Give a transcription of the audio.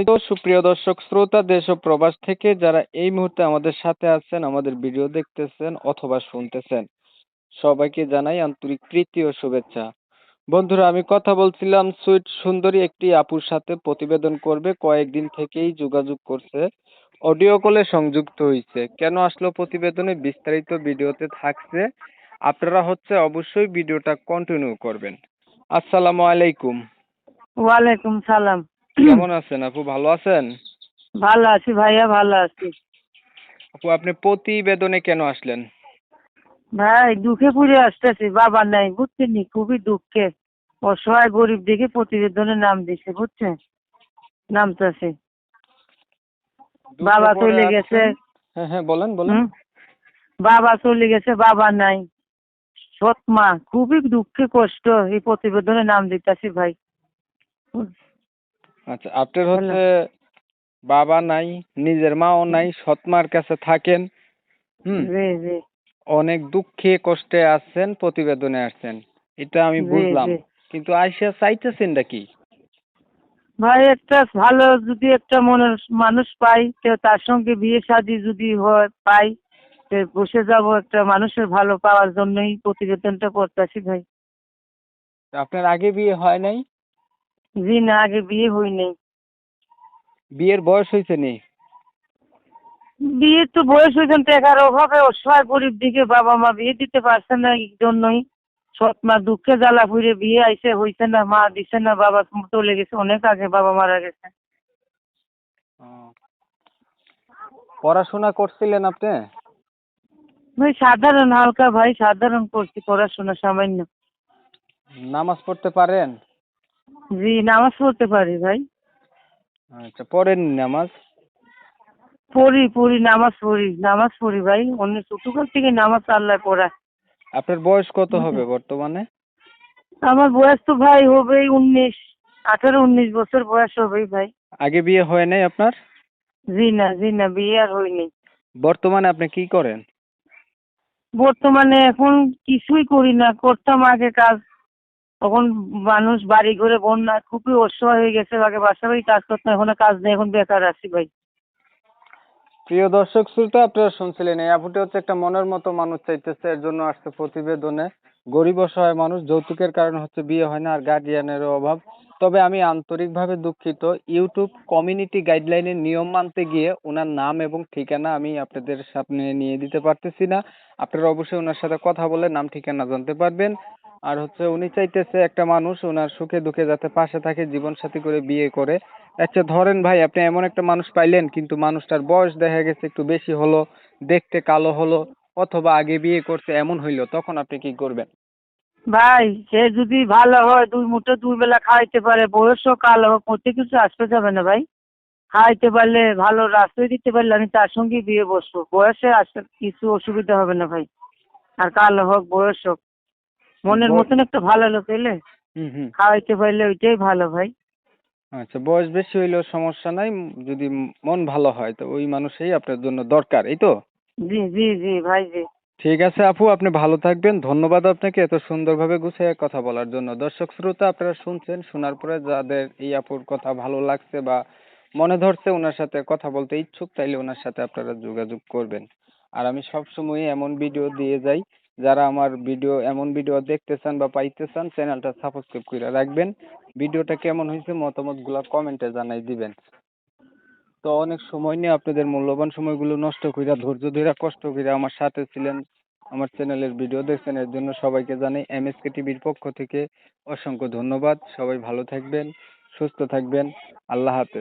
তো সুপ্রিয় দর্শক, শ্রোতা, দেশ ও প্রবাস থেকে যারা এই মুহূর্তে আমাদের সাথে আছেন, আমাদের ভিডিও দেখতেছেন অথবা শুনতেছেন, সবাইকে জানাই আন্তরিক প্রীতি ও শুভেচ্ছা। বন্ধুরা, আমি কথা বলছিলাম সুইট সুন্দরী একটি আপুর সাথে প্রতিবেদন করবে, কয়েকদিন থেকেই যোগাযোগ করছে, অডিও কলে সংযুক্ত হয়েছে কেন আসলো প্রতিবেদনে? বিস্তারিত ভিডিওতে থাকছে। আপনারা হচ্ছে অবশ্যই ভিডিওটা কন্টিনিউ করবেন। আসসালামু আলাইকুম। ওয়ালাইকুম সালাম। কেমন আছেন আপু? ভালো আছেন? ভালো আছি ভাইয়া ভালো আছি। আপু আপনি প্রতিবেদনে কেন আসলেন? ভাই দুঃখে পুড়ে আসতেছি বাবা নাই বুঝছেন নি? খুবই দুঃখে। অসহায় গরিব দেখে প্রতিবেদনে নাম দিছে বুঝছেন? নামতেছে। বাবা চলে গেছে। হ্যাঁ হ্যাঁ বলেন বলেন। বাবা চলে গেছে বাবা নাই। সৎ মা খুবই দুঃখে কষ্ট এই প্রতিবেদনে নাম দিতেছি ভাই। আচ্ছা আপনার হচ্ছে বাবা নাই নিজের মাও নাই সৎ মার কাছে থাকেন হুম? অনেক দুঃখে কষ্টে আছেন প্রতিবেদনে আসছেন। এটা আমি বুঝলাম কিন্তু আইসা চাইতেছেনটা কি ভাই একটা ভালো যদি একটা মনের মানুষ পাই তো তার সঙ্গে বিয়ে শাদী যদি হয় পাই তো বসে যাব একটা মানুষের ভালো পাওয়ার জন্যই প্রতিবেদনটা করতেছি ভাই। আপনার আগে বিয়ে হয় নাই? জি না আগে বিয়ে হয়নি বিয়ের বয়স হয়েছে নি? বিয়ে তো বয়স হয়েছে হয়েছেন টাকার অভাবে অসহায় গরিব দিকে বাবা মা বিয়ে দিতে পারছে না এই জন্যই। সৎ মা দুঃখে জ্বালা ফুরে বিয়ে আইসে হইছে না মা দিছে না বাবা চলে গেছে অনেক আগে বাবা মারা গেছে। পড়াশোনা করছিলেন আপনি? ভাই সাধারণ হালকা ভাই সাধারণ করছি পড়াশোনা সামান্য। নামাজ পড়তে পারেন? জি নামাজ পড়তে পারি ভাই। আচ্ছা পড়েন নামাজ? পড়ি পড়ি নামাজ পড়ি নামাজ পড়ি ভাই। অন্য ছোটকাল থেকে নামাজ আল্লাহ পড়া। আপনার বয়স কত হবে বর্তমানে? আমার বয়স তো ভাই হবেই উনিশ আঠারো উনিশ বছর বয়স হবেই ভাই। আগে বিয়ে হয় নাই আপনার? জি না জি না বিয়ে আর হয়নি বর্তমানে আপনি কি করেন? বর্তমানে এখন কিছুই করি না করতাম আগে কাজ। তখন মানুষ বাড়ি ঘরে বন্যা খুবই অসহায় হয়ে গেছে, আগে বাসা বাড়ি কাজ করতাম, এখন কাজ নেই, এখন বেকার আছি ভাই। প্রিয় দর্শক, শ্রোতা, আপনারা শুনছিলেন এই আপুটি হচ্ছে একটা মনের মতো মানুষ চাইতেছে, এর জন্য আসছে প্রতিবেদনে। গরিব অসহায় মানুষ, যৌতুকের কারণে হচ্ছে বিয়ে হয় না, আর গার্ডিয়ানেরও অভাব। তবে আমি আন্তরিকভাবে দুঃখিত, ইউটিউব কমিউনিটি গাইডলাইনের নিয়ম মানতে গিয়ে ওনার নাম এবং ঠিকানা আমি আপনাদের সামনে নিয়ে দিতে পারতেছি না। আপনারা অবশ্যই ওনার সাথে কথা বলে নাম ঠিকানা জানতে পারবেন। আর হচ্ছে উনি চাইতেছে একটা মানুষ ওনার সুখে দুঃখে যাতে পাশে থাকে জীবন সাথী করে, বিয়ে করে। আচ্ছা ধরেন ভাই, আপনি এমন একটা মানুষ পাইলেন, কিন্তু মানুষটার বয়স দেখা গেছে একটু বেশি হলো, দেখতে কালো হলো, অথবা আগে বিয়ে করছে, এমন হইল, তখন আপনি কি করবেন? ভাই, সে যদি ভালো হয়, দুই মুঠো দুই বেলা খাইতে পারে, বয়সও কালো হোক প্রত্যেক কিছু আসতে যাবে না ভাই। খাইতে পারলে ভালো, রাস্তায় দিতে পারলে আমি তার সঙ্গেই বিয়ে বসবো। বয়সে আসতে কিছু অসুবিধা হবে না ভাই। আর কালো হোক, বয়স হোক। মনের মতন একটা ভালো লোক এলে খাওয়াইতে পারলে ওইটাই ভালো ভাই। আচ্ছা বয়স বেশি হইলেও সমস্যা নাই যদি মন ভালো হয় তো ওই মানুষই আপনার জন্য দরকার এই তো? জি জি জি ভাই জি। ঠিক আছে আপু আপনি ভালো থাকবেন ধন্যবাদ আপনাকে এত সুন্দরভাবে গুছিয়ে কথা বলার জন্য। দর্শক শ্রোতা আপনারা শুনছেন শোনার পরে যাদের এই আপুর কথা ভালো লাগছে বা মনে ধরছে ওনার সাথে কথা বলতে ইচ্ছুক তাইলে ওনার সাথে আপনারা যোগাযোগ করবেন। আর আমি সবসময় এমন ভিডিও দিয়ে যাই যারা আমার ভিডিও এমন ভিডিও দেখতে চান বা পাইতে চান চ্যানেলটা সাবস্ক্রাইব করে রাখবেন। ভিডিওটা কেমন হয়েছে মতামতগুলো কমেন্টে জানাই দিবেন। তো অনেক সময় নিয়ে আপনাদের মূল্যবান সময়গুলো নষ্ট কইরা, ধৈর্য ধরে কষ্ট করে আমার সাথে ছিলেন, আমার চ্যানেলের ভিডিও দেখছেন, এর জন্য সবাইকে জানাই এমএসকে টিভির পক্ষ থেকে অসংখ্য ধন্যবাদ। সবাই ভালো থাকবেন, সুস্থ থাকবেন। আল্লাহ হাফেজ।